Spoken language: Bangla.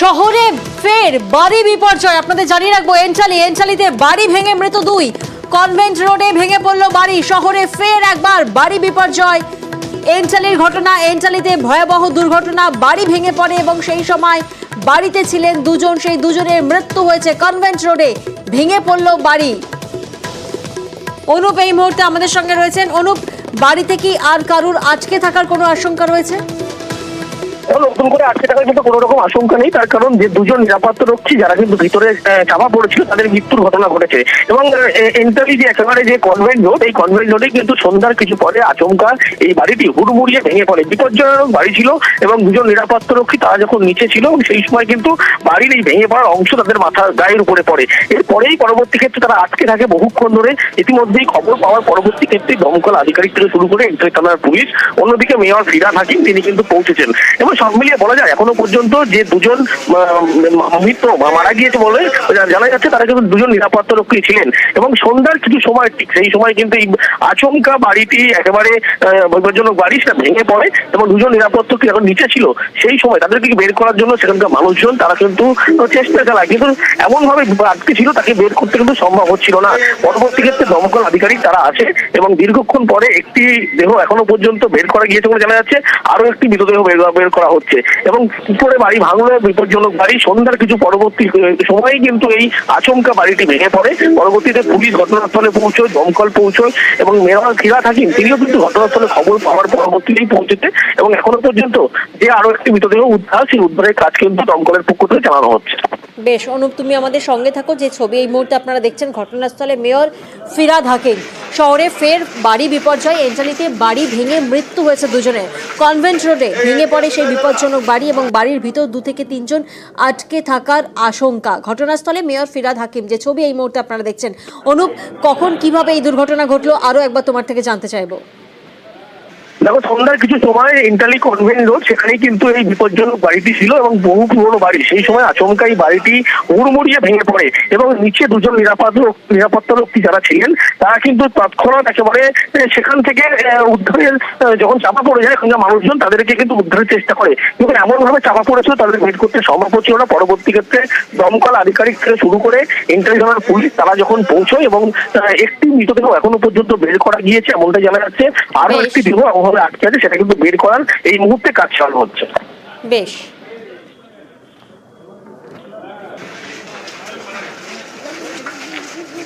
শহরে ফের বাড়ি বিপর্যয়। আপনাদের জানিয়ে রাখব, এনচালি, এনচালিতে বাড়ি ভেঙে মৃত দুই। কনভেন্ট রোডে ভেঙে পড়ল বাড়ি, শহরে ফের একবার বাড়ি বিপর্যয়। এনচালির ঘটনা, এনচালিতে ভয়াবহ দুর্ঘটনা, বাড়ি ভেঙে পড়ে এবং সেই সময় বাড়িতে ছিলেন দুজন, সেই দুজনের মৃত্যু হয়েছে কনভেন্ট রোডে, ভেঙে পড়ল বাড়ি। অনুপ, এই মুহূর্তে আমাদের সঙ্গে রয়েছেন। অনুপ, বাড়িতে কি আর কারুর আজকে থাকার কোনো আশঙ্কা রয়েছে? নতুন করে আটকে থাকার কিন্তু কোনো রকম আশঙ্কা নেই। তার কারণ যে দুজন নিরাপত্তা রক্ষী যারা কিন্তু ভিতরে চাপা পড়েছিল, তাদের মৃত্যুর ঘটনা ঘটেছে। এবং এন্টারি যে একেবারে যে কনভেন্ট রোড এই কনভেন্ট রোডে কিন্তু সন্ধ্যার কিছু পরে আচমকা এই বাড়িটি হুড়মুড়িয়ে ভেঙে পড়ে। বিপজ্জনক বাড়ি ছিল এবং দুজন নিরাপত্তা রক্ষী তারা যখন নিচে ছিল, সেই সময় কিন্তু বাড়ির এই ভেঙে পড়ার অংশ তাদের মাথার গায়ের উপরে পড়ে। এরপরেই পরবর্তী ক্ষেত্রে তারা আটকে থাকে বহুক্ষণ ধরে। ইতিমধ্যেই খবর পাওয়ার পরবর্তী ক্ষেত্রে দমকল আধিকারিক থেকে শুরু করে এন্ট্রি থানার পুলিশ। অন্যদিকে মেয়র ফিরাদ হাকিম, তিনি কিন্তু পৌঁছেছেন। এবং সব মিলিয়ে বলা যায় এখনও পর্যন্ত যে দুজন আহ, মৃত বা মারা গিয়েছে বলে জানা যাচ্ছে তারা কিন্তু দুজন নিরাপত্তা রক্ষী ছিলেন। এবং সন্ধ্যার কিছু সময় ঠিক সেই সময় কিন্তু এই আচমকা বাড়িটি একেবারে বিপজ্জনক বাড়ি সেটা ভেঙে পড়ে এবং দুজন নিরাপত্তা রক্ষী যখন নিচে ছিল। সেই সময় তাদেরকে বের করার জন্য সেখানকার মানুষজন তারা কিন্তু চেষ্টা চালায়। কিন্তু এমন ভাবে আটকে ছিল তাকে বের করতে কিন্তু সম্ভব হচ্ছিল না। পরবর্তী ক্ষেত্রে দমকল আধিকারিক তারা আসে এবং দীর্ঘক্ষণ পরে একটি দেহ এখনও পর্যন্ত বের করা গিয়েছে বলে জানা যাচ্ছে। আরও একটি মৃতদেহ বের বের করা হচ্ছে। এবং উপরে বাড়ি ভাঙলো বিপজ্জনক বাড়ি, সন্ধ্যার কিছু পরবর্তী সময়ে কিন্তু এই আচমকা বাড়িটি ভেঙে পড়ে। পরবর্তীতে পুলিশ ঘটনাস্থলে পৌঁছয়, দমকল পৌঁছয়, এবং মেয়র ফিরা থাকেন, তিনিও কিন্তু ঘটনাস্থলে খবর পাওয়ার পরবর্তীতেই পৌঁছেছে। এবং এখনও পর্যন্ত যে আরও একটি মৃতদেহ উদ্ধার, সেই উদ্ধারের কাজ কিন্তু দমকলের পক্ষ থেকে চালানো হচ্ছে। বেশ, অনুপ, তুমি আমাদের সঙ্গে থাকো। যে ছবি এই মুহূর্তে আপনারা দেখছেন, ঘটনাস্থলে মেয়র ফিরাদ হাকিম। শহরে ফের বাড়ি বিপর্যয়। এঞ্জালিতে বাড়ি ভেঙে মৃত্যু হয়েছে দুজনের কনভেন্ট রোডে ভেঙে পড়ে সেই বিপজ্জনক বাড়ি এবং বাড়ির ভিতর দু থেকে তিনজন আটকে থাকার আশঙ্কা। ঘটনাস্থলে মেয়র ফিরাদ হাকিম। যে ছবি এই মুহূর্তে আপনারা দেখছেন। অনুপ, কখন কীভাবে এই দুর্ঘটনা ঘটলো? আরও একবার তোমার থেকে জানতে চাইব। দেখো সন্ধ্যার কিছু সময় ইন্টালি কনভেন্ট রোড সেখানেই কিন্তু এই বিপজ্জনক বাড়িটি ছিল এবং বহু পুরনো বাড়ি। সেই সময় আচমকা এই বাড়িটি হুড়মুড়িয়ে ভেঙে পড়ে এবং নিচে দুজন নিরাপত্তা নিরাপত্তা রক্ষী যারা ছিলেন তারা কিন্তু তৎক্ষণাৎ একেবারে সেখান থেকে উদ্ধারের যখন চাপা পড়ে যায় এখানকার মানুষজন তাদেরকে কিন্তু উদ্ধারের চেষ্টা করে। কিন্তু এমন ভাবে চাপা পড়েছিল তাদের বের করতে সম্ভব হচ্ছিল না। পরবর্তী ক্ষেত্রে দমকল আধিকারিক থেকে শুরু করে ইন্টারভিউনার পুলিশ তারা যখন পৌঁছয় এবং একটি মৃতদেহ এখনও পর্যন্ত বের করা গিয়েছে এমনটা জানা যাচ্ছে। আরও। একটি দেহ এমনভাবে আটকে আছে সেটা কিন্তু বের করার এই মুহূর্তে কাজ চালু হচ্ছে। বেশ।